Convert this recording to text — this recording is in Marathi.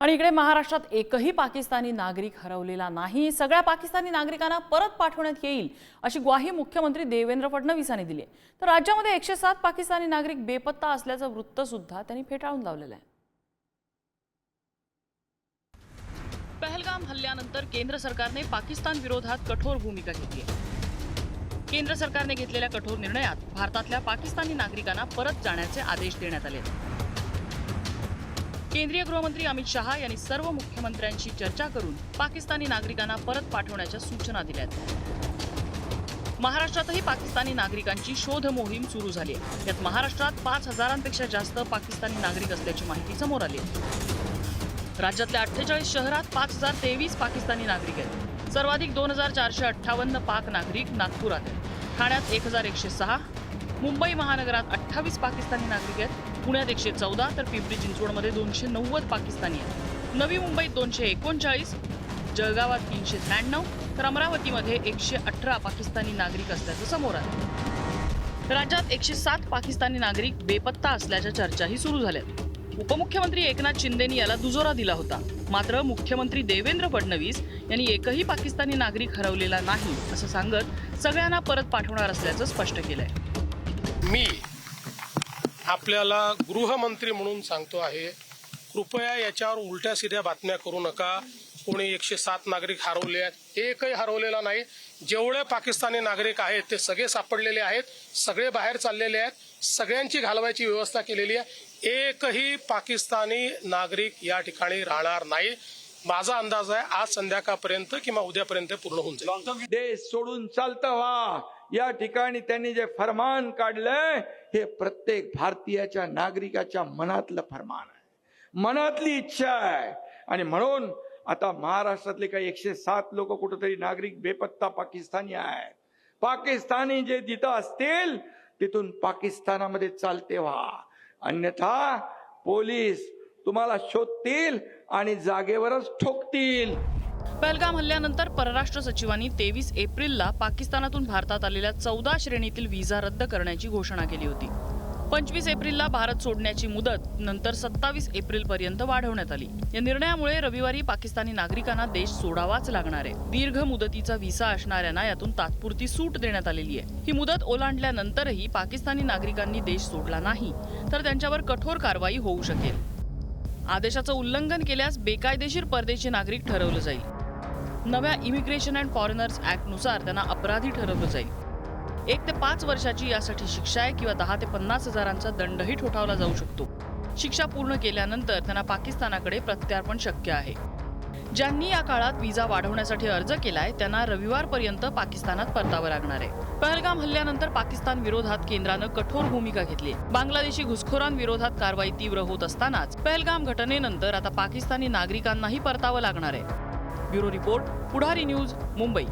आणि इकडे महाराष्ट्रात एकही पाकिस्तानी नागरिक हरवलेला नाही. सगळ्या पाकिस्तानी नागरिकांना परत पाठवण्यात येईल अशी ग्वाही मुख्यमंत्री देवेंद्र फडणवीस यांनी दिली आहे. तर राज्यामध्ये एकशे सात पाकिस्तानी नागरिक बेपत्ता असल्याचं वृत्त सुद्धा त्यांनी फेटाळून लावलेलं आहे. पहलगाम हल्ल्यानंतर केंद्र सरकारने पाकिस्तान विरोधात कठोर भूमिका घेतली आहे. केंद्र सरकारने घेतलेल्या कठोर निर्णयात भारतातल्या पाकिस्तानी नागरिकांना परत जाण्याचे आदेश देण्यात आले आहेत. केंद्रीय गृहमंत्री अमित शहा यांनी सर्व मुख्यमंत्र्यांशी चर्चा करून पाकिस्तानी नागरिकांना परत पाठवण्याच्या सूचना दिल्या महाराष्ट्रातही पाकिस्तानी नागरिकांची शोध मोहीम सुरू झाली आहे. यात महाराष्ट्रात पाच हजारांपेक्षा जास्त पाकिस्तानी नागरिक असल्याची माहिती समोर आली आहे. राज्यातल्या अठ्ठेचाळीस शहरात पाच हजार तेवीस पाकिस्तानी नागरिक आहेत. सर्वाधिक दोन हजार चारशे अठ्ठावन्न पाक नागरिक नागपुरात आहेत. ठाण्यात एक हजार एकशे सहा मुंबई महानगरात अठ्ठावीस पाकिस्तानी नागरिक आहेत. पुण्यात एकशे चौदा तर पिंपरी चिंचवडमध्ये दोनशे नव्वद पाकिस्तानी आहेत. नवी मुंबईत दोनशे एकोणचाळीस जळगावात तीनशे त्र्याण्णव तर अमरावतीमध्ये एकशे अठरा पाकिस्तानी नागरिक असल्याचं समोर आलं. राज्यात एकशे सात पाकिस्तानी नागरिक बेपत्ता असल्याच्या चर्चाही सुरू झाल्यात उपमुख्यमंत्री एकनाथ शिंदेनी याला दुजोरा दिला होता. मात्र मुख्यमंत्री देवेंद्र फडणवीस यांनी एकही पाकिस्तानी नागरिक हरवलेला नाही असं सांगत सगळ्यांना परत पाठवणार असल्याचं स्पष्ट केलंय. मी आपल्याला गृहमंत्री म्हणून सांगतो आहे कृपया याच्यावर उलट्या सिध्या बातम्या करू नका. कोणी एकशे सात नागरिक हरवले आहेत एकही हरवलेला नाही. जेवढे पाकिस्तानी नागरिक आहेत ते सगळे सापडलेले आहेत सगळे बाहेर चाललेले आहेत सगळ्यांची घालवायची व्यवस्था केलेली आहे. एकही पाकिस्तानी नागरिक या ठिकाणी राहणार नाही. माझा अंदाज आहे आज संध्याकाळपर्यंत किंवा उद्यापर्यंत पूर्ण होऊन जाईल. देश सोडून चालतं व्हा. या ठिकाणी त्यांनी जे फरमान काढलंय हे प्रत्येक भारतीयाच्या नागरिकाच्या मनातलं फरमान आहे. मनातली इच्छा आहे. आणि म्हणून आता महाराष्ट्रातले काही एकशे सात लोक कुठेतरी नागरिक बेपत्ता पाकिस्तानी आहेत. पाकिस्तानी जे जिथं असतील तिथून पाकिस्तानामध्ये चालते व्हा. अन्यथा पोलीस तुम्हाला शोधतील आणि जागेवरच ठोकतील. पहलगाम हल्ल्यानंतर परराष्ट्र सचिवांनी तेवीस एप्रिलला पाकिस्तानातून भारतात आलेल्या चौदा श्रेणीतील व्हिसा रद्द करण्याची घोषणा केली होती. पंचवीस एप्रिलला भारत सोडण्याची मुदत नंतर सत्तावीस एप्रिल पर्यंत वाढवण्यात आली. या निर्णयामुळे रविवारी पाकिस्तानी नागरिकांना देश सोडावाच लागणार आहे. दीर्घ मुदतीचा व्हिसा असणाऱ्यांना यातून तात्पुरती सूट देण्यात आलेली आहे. ही मुदत ओलांडल्यानंतरही पाकिस्तानी नागरिकांनी देश सोडला नाही तर त्यांच्यावर कठोर कारवाई होऊ शकेल. आदेशाचं उल्लंघन केल्यास बेकायदेशीर परदेशी नागरिक ठरवलं जाईल. नव्या इमिग्रेशन अँड फॉरेनर्स ॲक्टनुसार त्यांना अपराधी ठरवलं जाईल. एक ते पाच वर्षाची यासाठी शिक्षा आहे किंवा दहा ते पन्नास हजारांचा दंडही ठोठावला जाऊ शकतो. शिक्षा पूर्ण केल्यानंतर त्यांना पाकिस्तानाकडे प्रत्यार्पण शक्य आहे. ज्यांनी या काळात विजा वाढवण्यासाठी अर्ज केलाय त्यांना रविवारपर्यंत पाकिस्तानात परतावं लागणार आहे. पहलगाम हल्ल्यानंतर पाकिस्तान विरोधात केंद्रानं कठोर भूमिका घेतली. बांगलादेशी घुसखोरांविरोधात कारवाई तीव्र होत असतानाच पहलगाम घटनेनंतर आता पाकिस्तानी नागरिकांनाही परतावं लागणार आहे. Bureau report Pudhari news Mumbai.